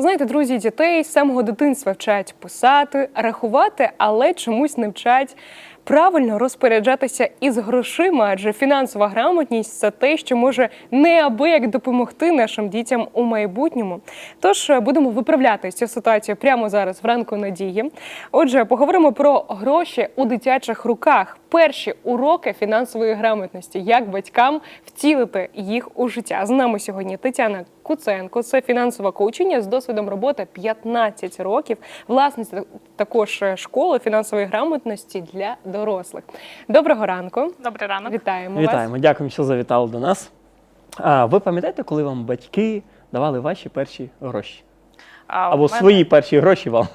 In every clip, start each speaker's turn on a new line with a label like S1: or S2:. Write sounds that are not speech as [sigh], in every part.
S1: Знаєте, друзі, дітей з самого дитинства вчать писати, рахувати, але чомусь не вчать правильно розпоряджатися із грошима, адже фінансова грамотність це те, що може неабияк допомогти нашим дітям у майбутньому. Тож е, будемо виправляти цю ситуацію прямо зараз в ранку надії. Отже, поговоримо про гроші у дитячих руках. Перші уроки фінансової грамотності, як батькам втілити їх у життя. З нами сьогодні Тетяна Куценко, це фінансова коучиня з досвідом роботи 15 років, власниця також е, школи фінансової грамотності для дорослих. Доброго ранку.
S2: Добрий ранок.
S1: Вітаємо,
S3: Вітаємо, дякуємо, що завітали до нас. А ви пам'ятаєте, коли вам батьки давали ваші перші гроші?
S2: А,
S3: Або
S2: мене-
S3: свої перші гроші вам?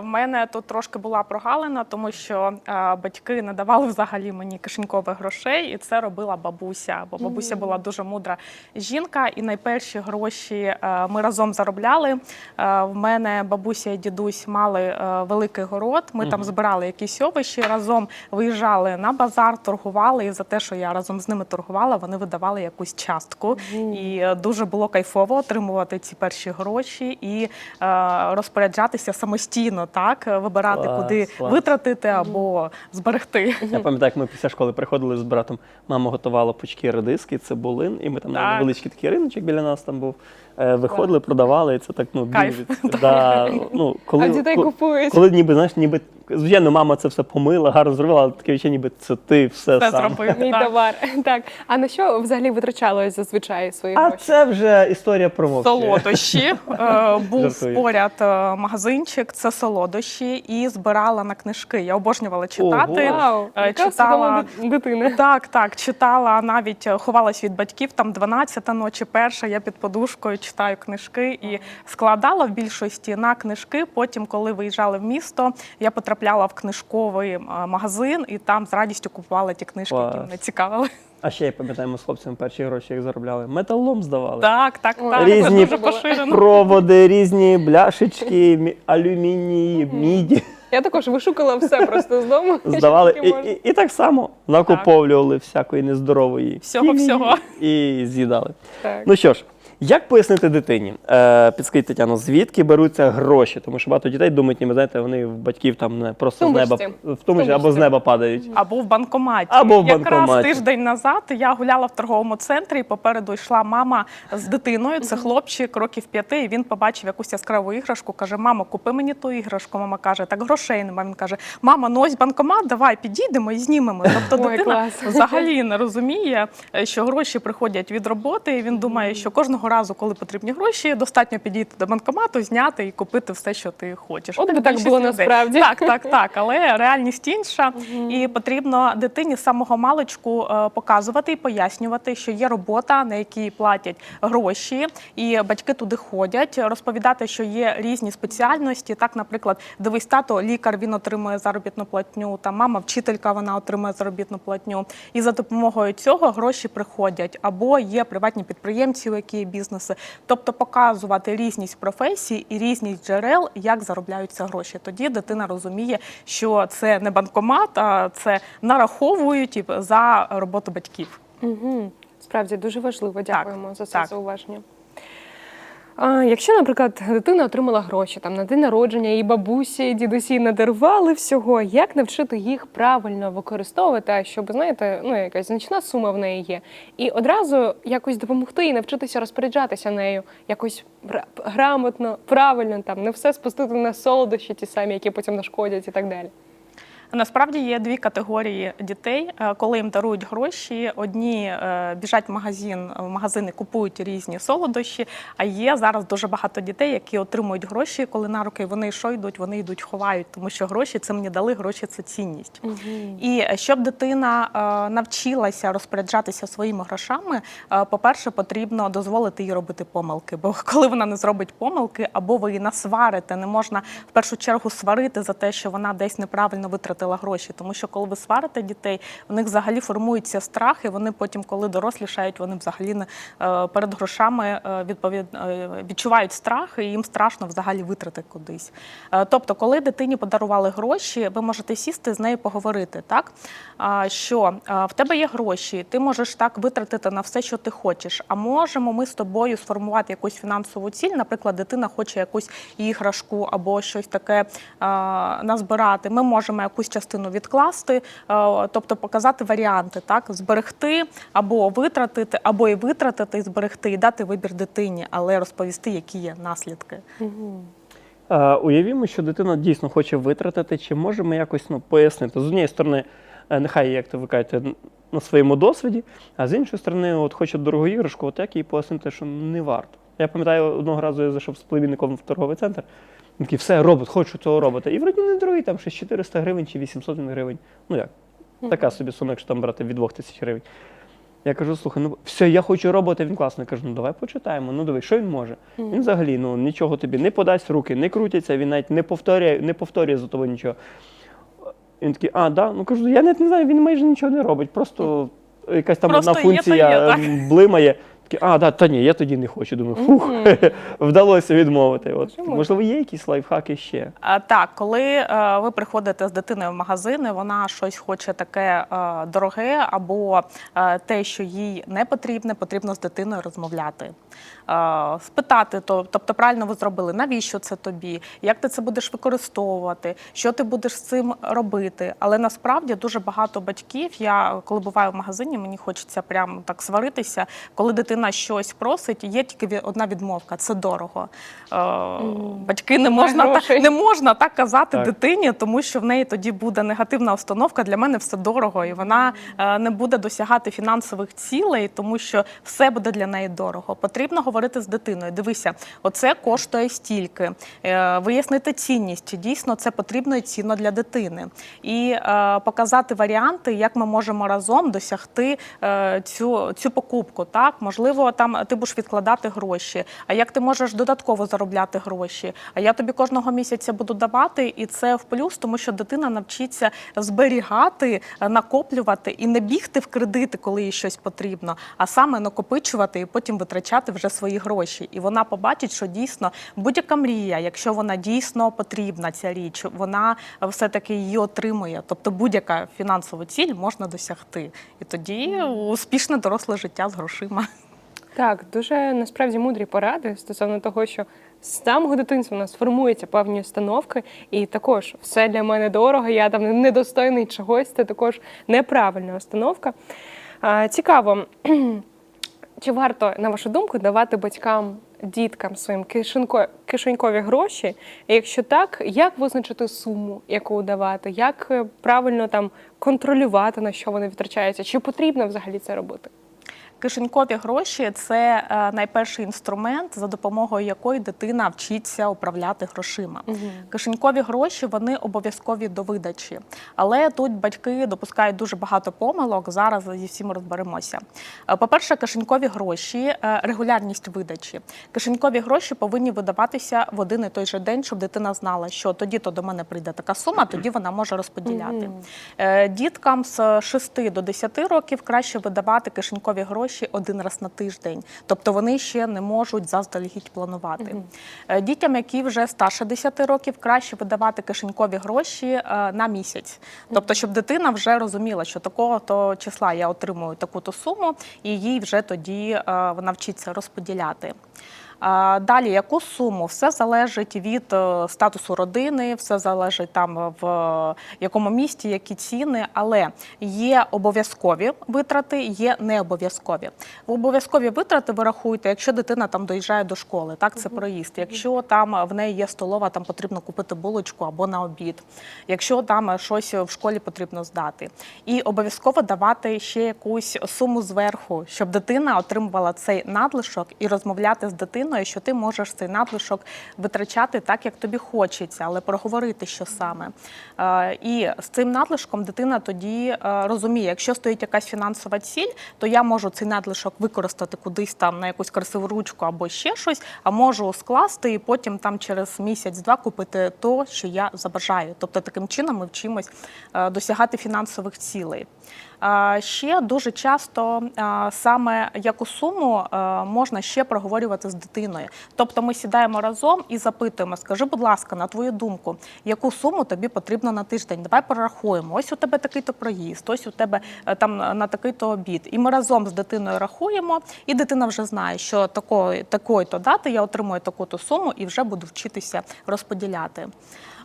S2: В мене тут трошки була прогалина, тому що а, батьки не давали взагалі мені кишенькових грошей, і це робила бабуся. Бо бабуся була дуже мудра жінка, і найперші гроші а, ми разом заробляли. А, В мене бабуся і дідусь мали а, великий город. Ми там збирали якісь овочі, разом виїжджали на базар, торгували. І за те, що я разом з ними торгувала, вони видавали якусь частку. І е, дуже було кайфово отримувати ці перші гроші і розпоряджатися самостійно, так вибирати,
S3: Клас,
S2: куди
S3: клас.
S2: витратити або зберегти.
S3: Я пам'ятаю, як ми після школи приходили з братом. Мама готувала пучки редиски, цибулин, і ми там на невеличкий такий риночок біля нас там був. Е, Виходили, продавали, і це так ну
S2: Кайф.
S3: дуже [laughs] да, ну, коли,
S1: А дітей купують.
S3: коли ніби знаєш, ніби звичайно, мама це все помила, гарно зробила, але таке відчуття, ніби це ти все
S2: Це
S3: сам.
S2: зробив.
S1: Мій
S2: так.
S1: товар. [laughs] Так. А на що взагалі витрачали зазвичай свої
S3: А
S1: гроші?
S3: це вже історія про мовчі.
S2: Солодощі Е, був
S3: Жартую.
S2: поряд е, магазинчик, це солодощі, і збирала на книжки. Я обожнювала читати.
S3: Ого.
S1: Вау,
S2: Е,
S1: яка
S2: читала-
S1: свідома дитина.
S2: Так, так, читала навіть е, ховалась від батьків. Там 12 ночі, перша. Я під подушкою читаю книжки і складала в більшості на книжки. Потім, коли виїжджали в місто, я потрапляла в книжковий е, магазин і там з радістю купувала ті книжки, які
S3: Клас.
S2: мене цікавили.
S3: А ще я пам'ятаю, ми з хлопцями перші гроші як заробляли. Металом здавали.
S2: Так, так, так. Це дуже поширено.
S3: проводи, різні бляшечки, мі- алюмінії, міді
S1: Я також вишукала все просто з дому. [laughs]
S3: здавали. І, і, і так само накуповлювали всякої нездорової
S2: Всього-всього.
S3: і з'їдали.
S1: Так.
S3: Ну що ж, як пояснити дитині? Е, підскажіть, Тетяно, звідки беруться гроші? Тому що багато дітей думають, ніби знаєте, вони в батьків там не просто з неба
S1: Тумбочці.
S3: в тумбочці або з неба падають.
S2: Або в банкоматі.
S3: Або в
S2: Якраз тиждень назад я гуляла в торговому центрі, і попереду йшла мама з дитиною. Це хлопчик років п'яти. І він побачив якусь яскраву іграшку. Каже: Мамо, купи мені ту іграшку. Мама каже, так грошей нема. Він каже: Мама, ну ось банкомат, давай підійдемо і знімемо. Тобто
S1: Ой,
S2: дитина
S1: клас.
S2: взагалі не розуміє, е, що гроші приходять від роботи. І він думає, що кожного разу, коли потрібні гроші, достатньо підійти до банкомату, зняти і купити все, що ти хочеш.
S1: От би так було
S2: людей.
S1: насправді.
S2: Так, так, так. Але реальність інша, і потрібно дитині з самого маличку е, показувати і пояснювати, що є робота, на якій платять гроші, і батьки туди ходять, розповідати, що є різні спеціальності. Так, наприклад, дивись, тато лікар він отримує заробітну платню, та мама вчителька вона отримує заробітну платню. І за допомогою цього гроші приходять або є приватні підприємці, які є бізнеси. Тобто показувати різність професій і різність джерел, як заробляються гроші. Тоді дитина розуміє, що це не банкомат, а це нараховують за роботу батьків.
S1: Угу. Справді дуже важливо. Дякуємо за це
S2: так.
S1: зауваження. Якщо, наприклад, дитина отримала гроші там на день народження, і бабусі, і дідусі надарували всього, як навчити їх правильно використовувати, щоб знаєте, ну якась значна сума в неї є, і одразу якось допомогти і навчитися розпоряджатися нею, якось гра- грамотно, правильно там не все спустити на солодощі, ті самі, які потім нашкодять, і так далі.
S2: Насправді є дві категорії дітей, Е, коли їм дарують гроші. Одні е, біжать в магазин, в магазини купують різні солодощі. А є зараз дуже багато дітей, які отримують гроші, коли на руки вони що йдуть, вони йдуть, ховають, тому що гроші це мені дали, гроші це цінність. І е, щоб дитина е, навчилася розпоряджатися своїми грошами, по-перше, потрібно дозволити їй робити помилки. Бо [laughs] коли вона не зробить помилки, або ви її насварите, не можна в першу чергу сварити за те, що вона десь неправильно витратила витратила гроші. Тому що коли ви сварите дітей, у них взагалі формується страх, і вони потім, коли дорослішають, вони взагалі не е, перед грошами е, відповід е, відчувають страх, і їм страшно взагалі витрати кудись. Тобто, коли дитині подарували гроші, ви можете сісти з нею поговорити, так що в тебе є гроші, ти можеш так витратити на все, що ти хочеш. А можемо ми з тобою сформувати якусь фінансову ціль. Наприклад, дитина хоче якусь іграшку або щось таке назбирати. Ми можемо якусь частину відкласти, тобто показати варіанти, так зберегти або витратити, або і витратити, і зберегти, і дати вибір дитині, але розповісти, які є наслідки.
S3: Е, уявімо, що дитина дійсно хоче витратити, чи можемо якось ну, пояснити. З однієї сторони, е, нехай, як то ви кажете, на своєму досвіді, а з іншої сторони, от хоче дорогу іграшку, от як їй пояснити, що не варто. Я пам'ятаю, одного разу я зайшов з племінником в торговий центр. Він такий, все, робот, хочу цього робота. І вроді не дорогий, там щось 400 гривень чи 800 гривень. Ну як? Така собі сума, якщо там брати від 2000 гривень. Я кажу, слухай, ну все, я хочу робота, він класний. Я кажу, ну давай почитаємо. Ну дивись, що він може. Він взагалі ну, нічого тобі не подасть, руки не крутяться, він навіть не повторює, не повторює за тобою нічого. Він такий, а, да? Ну кажу, я навіть не знаю, він майже нічого не робить. Просто якась там
S2: Просто
S3: одна функція
S2: є,
S3: ем, блимає. Такий, а, да, та ні, я тоді не хочу. Думаю, фух, [laughs] вдалося відмовити. От,
S1: Чому?
S3: можливо, є якісь лайфхаки ще.
S2: А, Так, коли е, ви приходите з дитиною в магазин, і вона щось хоче таке е, дороге, або е, те, що їй не потрібне, потрібно з дитиною розмовляти. Спитати, то, тобто правильно ви зробили, навіщо це тобі, як ти це будеш використовувати, що ти будеш з цим робити. Але насправді дуже багато батьків. Я коли буваю в магазині, мені хочеться прямо так сваритися. Коли дитина щось просить, є тільки одна відмовка це дорого. Е, Батьки не можна так, не можна так казати
S3: Так.
S2: дитині, тому що в неї тоді буде негативна установка. Для мене все дорого, і вона е, не буде досягати фінансових цілей, тому що все буде для неї дорого. Потрібно говорити з дитиною. Дивися, оце коштує стільки. Е, Вияснити цінність, чи дійсно це потрібно і цінно для дитини, і е, показати варіанти, як ми можемо разом досягти е, цю, цю покупку. Так, можливо, там ти будеш відкладати гроші. А як ти можеш додатково заробляти гроші? А я тобі кожного місяця буду давати, і це в плюс, тому що дитина навчиться зберігати, накоплювати і не бігти в кредити, коли їй щось потрібно, а саме накопичувати і потім витрачати вже свої гроші. І вона побачить, що дійсно будь-яка мрія, якщо вона дійсно потрібна, ця річ, вона все таки її отримує. Тобто будь-яка фінансова ціль можна досягти. І тоді успішне доросле життя з грошима.
S1: Так, дуже насправді мудрі поради стосовно того, що з самого дитинства у нас формуються певні установки, і також все для мене дорого, я там недостойний чогось, це також неправильна установка. Цікаво, [clears throat] чи варто, на вашу думку, давати батькам, діткам своїм кишенько, кишенькові гроші? І якщо так, як визначити суму, яку давати, як е, правильно там контролювати, на що вони витрачаються? Чи потрібно взагалі це робити?
S2: Кишенькові гроші це е, найперший інструмент, за допомогою якої дитина вчиться управляти грошима. Кишенькові гроші вони обов'язкові до видачі, але тут батьки допускають дуже багато помилок. Зараз зі всім розберемося. Е, По-перше, кишенькові гроші, е, регулярність видачі. Кишенькові гроші повинні видаватися в один і той же день, щоб дитина знала, що тоді то до мене прийде така сума, тоді вона може розподіляти. Е, Діткам з 6 до 10 років краще видавати кишенькові гроші один раз на тиждень, тобто вони ще не можуть заздалегідь планувати. Угу. Дітям, які вже старше 10 років, краще видавати кишенькові гроші е, на місяць, тобто, щоб дитина вже розуміла, що такого то числа я отримую таку-то суму, і їй вже тоді е, вона вчиться розподіляти. Далі, яку суму? Все залежить від е, статусу родини, все залежить там в е, якому місті, які ціни, але є обов'язкові витрати, є необов'язкові. В обов'язкові витрати ви рахуєте, якщо дитина там доїжджає до школи, так це проїзд. Якщо там в неї є столова, там потрібно купити булочку або на обід, якщо там щось в школі потрібно здати, і обов'язково давати ще якусь суму зверху, щоб дитина отримувала цей надлишок і розмовляти з дитиною. Дитиною, що ти можеш цей надлишок витрачати так, як тобі хочеться, але проговорити, що саме. Е, І з цим надлишком дитина тоді е, розуміє, якщо стоїть якась фінансова ціль, то я можу цей надлишок використати кудись там на якусь красиву ручку або ще щось, а можу скласти і потім там через місяць-два купити то, що я забажаю. Тобто таким чином ми вчимось е, досягати фінансових цілей. Ще дуже часто саме яку суму можна ще проговорювати з дитиною. Тобто ми сідаємо разом і запитуємо: скажи, будь ласка, на твою думку, яку суму тобі потрібно на тиждень? Давай прорахуємо, Ось у тебе такий-то проїзд, ось у тебе е, там на такий-то обід. І ми разом з дитиною рахуємо, і дитина вже знає, що такої, такої-то дати я отримую таку-то суму і вже буду вчитися розподіляти.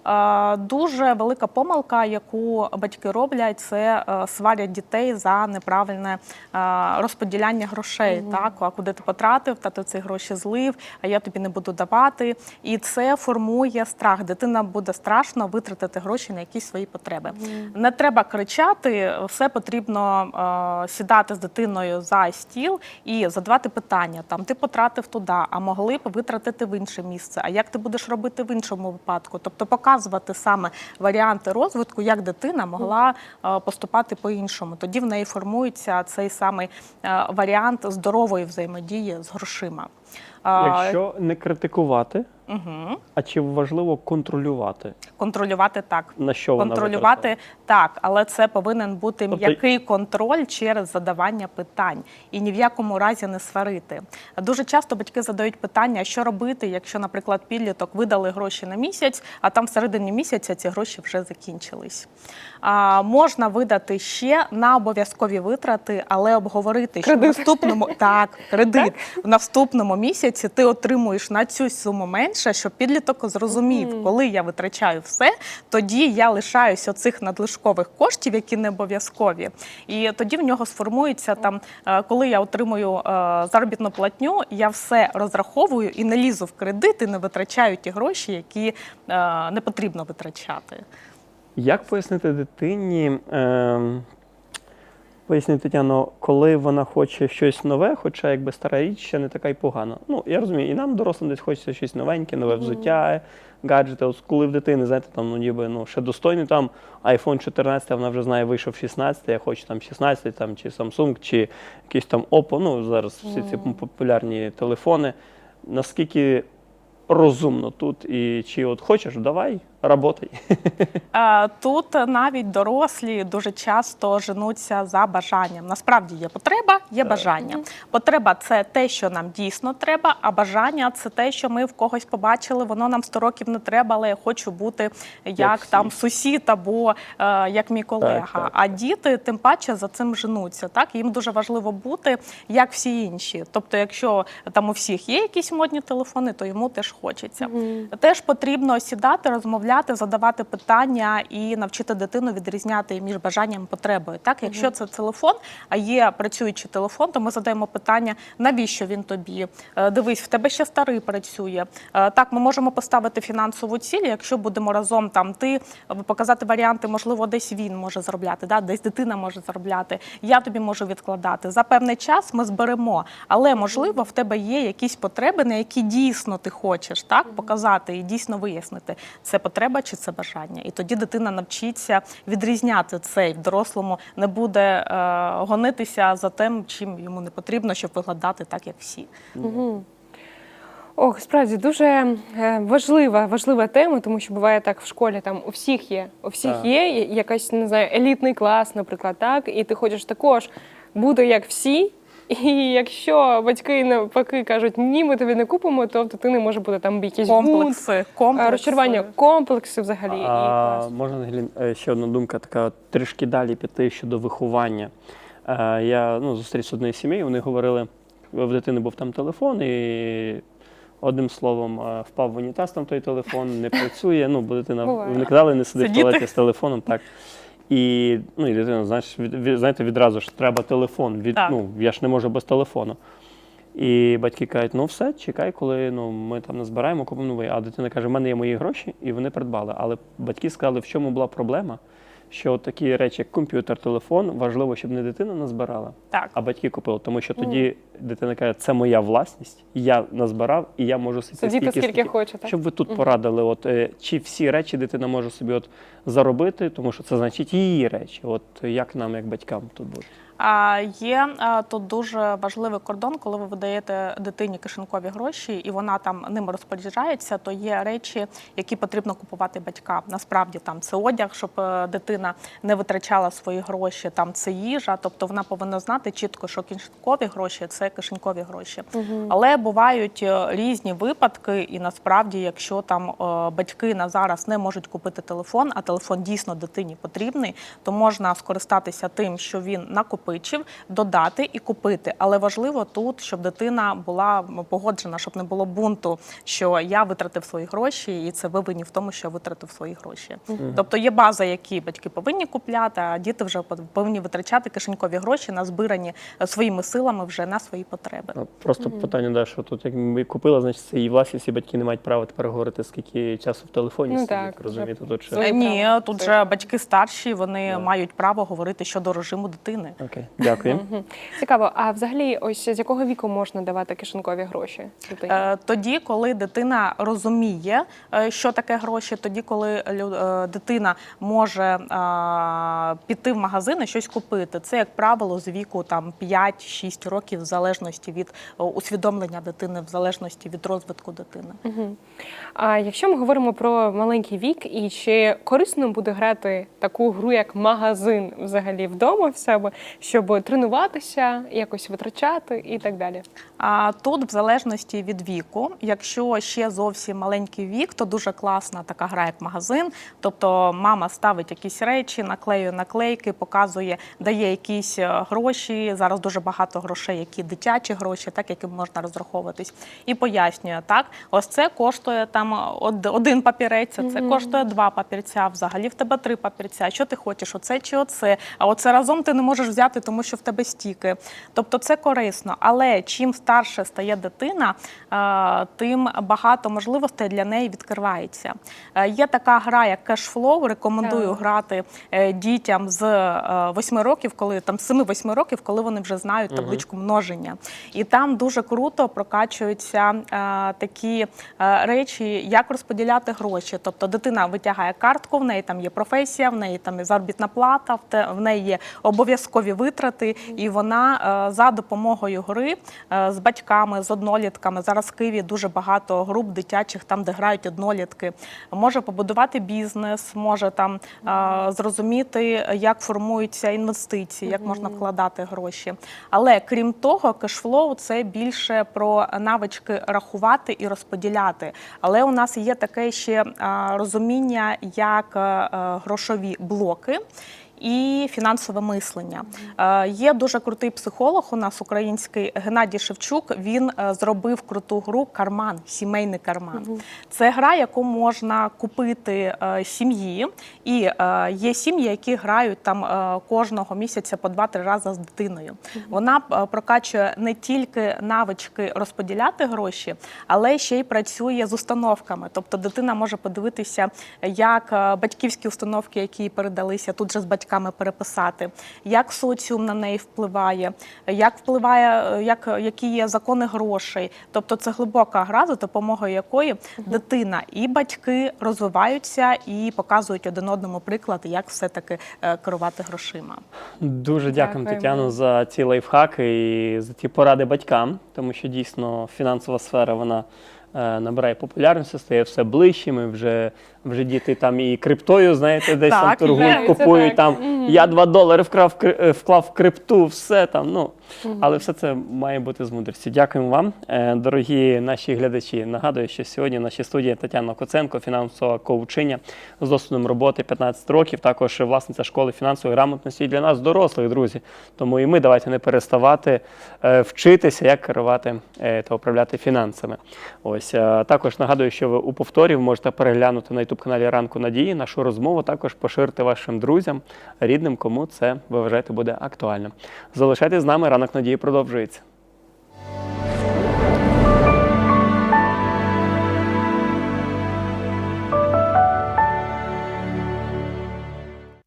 S2: Е, Дуже велика помилка, яку батьки роблять, це е, сварять дітей за неправильне е, розподіляння грошей. Так, а куди ти потратив, та ти ці гроші злив, а я тобі не буду давати. І це формує страх. Дитина буде страшно витратити гроші на якісь свої потреби. Не треба кричати, все потрібно сідати з дитиною за стіл і задавати питання. Там ти потратив туди, а могли б витратити в інше місце. А як ти будеш робити в іншому випадку? Тобто показувати саме варіанти розвитку, як дитина могла е, поступати по-іншому. Тоді в неї формується цей самий е, варіант здорової взаємодії з грошима. Е,
S3: Якщо не критикувати,
S2: Угу.
S3: а чи важливо контролювати,
S2: Контролювати так.
S3: на що вона
S2: Контролювати так, але це повинен бути
S3: Тобто-
S2: м'який контроль через задавання питань і ні в якому разі не сварити. Дуже часто батьки задають питання, що робити, якщо, наприклад, підліток видали гроші на місяць, а там всередині місяця ці гроші вже закінчились. А, можна видати ще на обов'язкові витрати, але обговорити, що в наступному так, кредит в наступному місяці ти отримуєш на цю суму менше, щоб підліток зрозумів, коли я витрачаю все, тоді я лишаюсь оцих надлишкових коштів, які не обов'язкові. І тоді в нього сформується там, е, коли я отримую е, заробітну платню, я все розраховую і не лізу в кредит, і не витрачаю ті гроші, які е, не потрібно витрачати.
S3: Як пояснити дитині, ем, поясніть, Тетяно, коли вона хоче щось нове, хоча якби стара річ ще не така й погана. Ну, я розумію, і нам, дорослим, десь хочеться щось новеньке, нове взуття, гаджети. От коли в дитини, знаєте, там, ну, ніби ну, ще достойний там iPhone 14, а вона вже знає, вийшов 16, я хочу там 16, там, чи Samsung, чи якийсь там Oppo, ну, зараз всі ці популярні телефони. Наскільки розумно тут, і чи от хочеш, давай, работай.
S2: Е, Тут навіть дорослі дуже часто женуться за бажанням. Насправді є потреба, є бажання. Потреба це те, що нам дійсно треба, а бажання це те, що ми в когось побачили. Воно нам 100 років не треба, але я хочу бути як,
S3: всі.
S2: там сусід або е, як мій колега.
S3: так.
S2: А діти тим паче за цим женуться. Так їм дуже важливо бути як всі інші. Тобто, якщо там у всіх є якісь модні телефони, то йому теж хочеться. Теж потрібно сідати, розмовляти, задавати питання і навчити дитину відрізняти між бажанням і потребою. Так, якщо це телефон, а є працюючий телефон, то ми задаємо питання, навіщо він тобі? Е, Дивись, в тебе ще старий працює. Е, Так, ми можемо поставити фінансову ціль, якщо будемо разом там ти е, показати варіанти, можливо, десь він може заробляти, да? десь дитина може заробляти. Я тобі можу відкладати. За певний час ми зберемо, але можливо в тебе є якісь потреби, на які дійсно ти хочеш так показати і дійсно вияснити, це потреба чи це бажання. І тоді дитина навчиться відрізняти це і в дорослому не буде е, гонитися за тим, чим йому не потрібно, щоб виглядати так, як всі.
S1: Ох, справді дуже е, важлива, важлива тема, тому що буває так в школі. Там у всіх є, у всіх
S3: Так.
S1: є якась не знаю, елітний клас, наприклад, так, і ти хочеш також бути як всі. І якщо батьки навпаки кажуть, ні, ми тобі не купимо, то в дитини може бути там бунт,
S2: Комплекси,
S1: е,
S2: комплекси.
S1: розчарування, комплекси взагалі.
S3: А,
S1: клас.
S3: можна Ангелін, е, ще одна думка, така трішки далі піти щодо виховання. Е, Я ну, зустрівся з однією сім'єю, вони говорили, в дитини був там телефон, і одним словом впав в унітаз там той телефон, не працює. Ну, бо дитина вони казали, не сиди в туалеті з телефоном. так. І, ну, і дитина, знаєш, від, знаєте, відразу ж треба телефон. Від,
S2: Так.
S3: ну, я ж не можу без телефону. І батьки кажуть, ну все, чекай, коли ну, ми там назбираємо, купимо новий. А дитина каже, в мене є мої гроші, і вони придбали. Але батьки сказали, в чому була проблема, що такі речі, як комп'ютер, телефон, важливо, щоб не дитина назбирала,
S2: Так.
S3: а батьки купили. Тому що тоді дитина каже, це моя власність, я назбирав, і я можу сидіти
S1: скільки,
S3: скільки,
S1: скільки хоче, так?
S3: Щоб ви тут порадили, от е, чи всі речі дитина може собі от заробити, тому що це значить її речі. От як нам, як батькам, тут буде?
S2: Є тут дуже важливий кордон, коли ви видаєте дитині кишенькові гроші, і вона там ними розпоряджається, то є речі, які потрібно купувати батькам. Насправді там це одяг, щоб е, дитина не витрачала свої гроші. Там це їжа, тобто вона повинна знати чітко, що кишенькові гроші це кишенькові гроші. Але бувають е, різні випадки, і насправді, якщо там е, батьки на зараз не можуть купити телефон, а телефон дійсно дитині потрібний, то можна скористатися тим, що він накопичив, додати і купити. Але важливо тут, щоб дитина була погоджена, щоб не було бунту, що я витратив свої гроші, і це ви винні в тому, що я витратив свої гроші. Тобто є база, які батьки повинні купляти, а діти вже повинні витрачати кишенькові гроші на збирані е, своїми силами вже на свої потреби.
S3: Просто питання, да, що тут як ми купили, значить це її власність, і батьки не мають права тепер говорити, скільки часу в телефоні
S1: Ну так,
S3: розумієте, тут ще.
S2: Ні, тут
S1: Своє
S2: же батьки старші, вони
S3: Да.
S2: мають право говорити щодо режиму дитини.
S3: Окей, дякую.
S1: Цікаво, а взагалі, ось з якого віку можна давати кишенькові гроші?
S2: Е, Тоді, коли дитина розуміє, е, що таке гроші, тоді, коли е, дитина може е, піти в магазин і щось купити. Це, як правило, з віку там 5-6 років, в залежності від усвідомлення дитини, в залежності від розвитку дитини.
S1: А якщо ми говоримо про маленький вік, і чи корисно буде грати таку гру, як магазин взагалі вдома в себе, щоб тренуватися, якось витрачати і так далі?
S2: А тут, в залежності від віку, якщо ще зовсім маленький вік, то дуже класна така гра, як магазин. Тобто мама ставить якісь речі, наклеює наклейки, показує, дає якісь е, гроші. Зараз дуже багато грошей, які дитячі гроші, так яким можна розраховуватись, і пояснює так. Ось це коштує там один папірець, це коштує два папірця. Взагалі в тебе три папірця. Що ти хочеш? Оце чи оце? А оце разом ти не можеш взяти, тому що в тебе стільки. Тобто це корисно. Але чим старше стає дитина, е, тим багато можливостей для неї відкривається. Е, Є така гра, як кешфлоу. Рекомендую
S1: Так.
S2: грати е, дітям з 8 років, коли там 7-8 років, коли вони вже знають табличку множення. І там дуже круто прокачуються такі речі, як розподіляти гроші. Тобто дитина витягає картку, в неї там є професія, в неї там є заробітна плата, в в неї є обов'язкові витрати, і вона е, за допомогою гри е, з батьками, з однолітками. Зараз в Києві дуже багато груп дитячих, там де грають однолітки. Може побудувати бізнес, може там е, зрозуміти, як формуються інвестиції, як можна вкладати гроші. Але крім того, кешфлоу це більше про навички рахувати і розподіляти. Але у нас є таке ще розуміння, як грошові блоки. І фінансове мислення Е, є дуже крутий психолог. У нас український Геннадій Шевчук. Він е, зробив круту гру Карман, сімейний карман. Це гра, яку можна купити е, сім'ї, і є сім'ї, які грають там кожного місяця по два-три рази з дитиною. Вона прокачує не тільки навички розподіляти гроші, але ще й працює з установками. Тобто дитина може подивитися, як батьківські установки, які передалися, тут же з батьками переписати, як соціум на неї впливає, як впливає, е, як, які є закони грошей. Тобто це глибока гра, за допомогою якої дитина і батьки розвиваються і показують один одному приклад, як все-таки е, керувати грошима.
S3: Дуже Дякуємо. Тетяно, за ці лайфхаки і за ті поради батькам, тому що дійсно фінансова сфера вона е, набирає популярності, стає все ближче. Ми вже, вже діти там і криптою, знаєте, десь там торгують, купують
S1: так.
S3: там. Я 2 долари вкрав е, вклав в крипту, все там. Ну але все це має бути з мудрістю. Дякуємо вам, Е, дорогі наші глядачі. Нагадую, що сьогодні в нашій студії Тетяна Коценко, фінансова коучиня з досвідом роботи 15 років. Також власниця школи фінансової грамотності і для нас, дорослих, друзі. Тому і ми давайте не переставати е, вчитися, як керувати та управляти фінансами. Ось також нагадую, що ви у повторі можете переглянути на youtube каналі Ранку Надії нашу розмову. Також поширити вашим друзям, рідним, кому це ви вважаєте буде актуально. Залишайтесь з нами. Ранок надії продовжується.